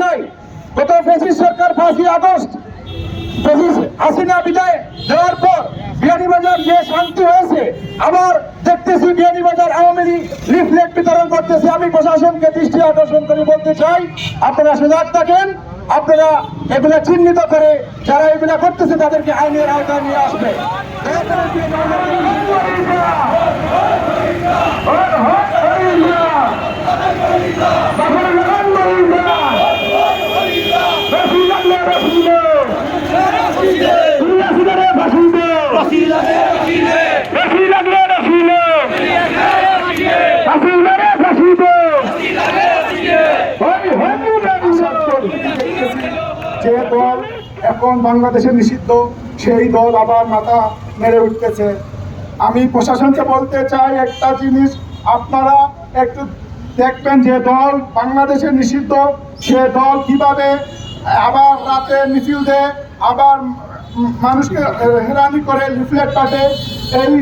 চাই গত ফেসিস সরকার পাঁচই আগস্ট, ফেসিস হাসিনা বিদায় দেওয়ার বিয়ানীবাজার যে শান্তি হয়েছে। আবার দেখতেছি বিয়ানীবাজার আওয়ামী লীগ বিতরণ করতেছে। আমি প্রশাসনকে দৃষ্টি আকর্ষণ করে বলতে চাই, আপনারা সজাগ থাকেন। আপনারা এগুলা চিহ্নিত করে যারা এগুলা করতেছে তাদেরকে আইনের আওতায় নিয়ে আসবে দয়া করে যে দল এখন বাংলাদেশে নিষিদ্ধ, সেই দল আবার মাথা মেরে উঠতেছে। আমি প্রশাসনকে বলতে চাই একটা জিনিস, আপনারা একটু দেখবেন যে দল বাংলাদেশে নিষিদ্ধ, সে দল কীভাবে আবার রাতে মিছিল দেয়, আবার মানুষকে হেরানি করে, লিফলেট পাঠে এই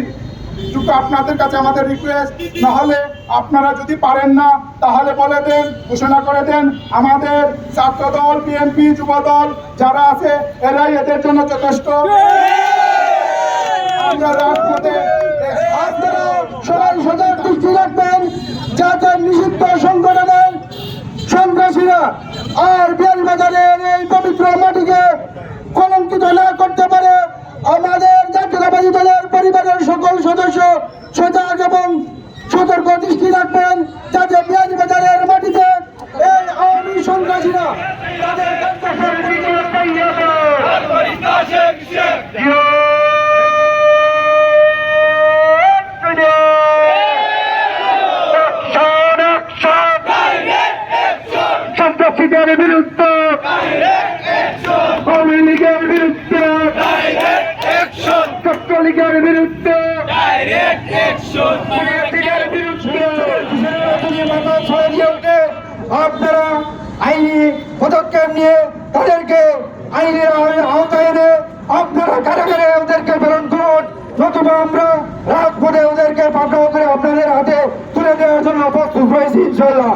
টুকু আপনাদের কাছে আমাদের রিকোয়েস্ট নাহলে আপনারা যদি পারেন না, তাহলে বলে দেন, ঘোষণা করে দেন আমাদের ছাত্র দল বিএনপি যুব দল যারা আছে, এরাই এদের জন্য যথেষ্ট। সংগঠনের সন্ত্রাসীরা আর এই পবিত্র মাটিকে কলঙ্কিত না করতে পারে আমাদের জাতীয়তাবাদী দলের পরিবারের সকল সদস্য সজাগ এবং সতর্ক দৃষ্টি রাখবেন যাতে বিয়াল বাজারের মাটিতে এই আওয়ামী সন্ত্রাসীরা তাদের সন্ত্রাসীদের বিরুদ্ধে আওয়ামী লীগের বিরুদ্ধে ছাত্রলীগের বিরুদ্ধে। আপনারা আইনি পদক্ষেপ নিয়ে তাদেরকে আইনের আওতায় এনে আপনারা কারাগারে ওদেরকে প্রেরণ করুন নতুবা আমরা রাজপথে ওদেরকে পাকড়াও করে আপনাদের হাতে তুলে দেওয়ার জন্য প্রস্তুত রয়েছি ইনশাল্লাহ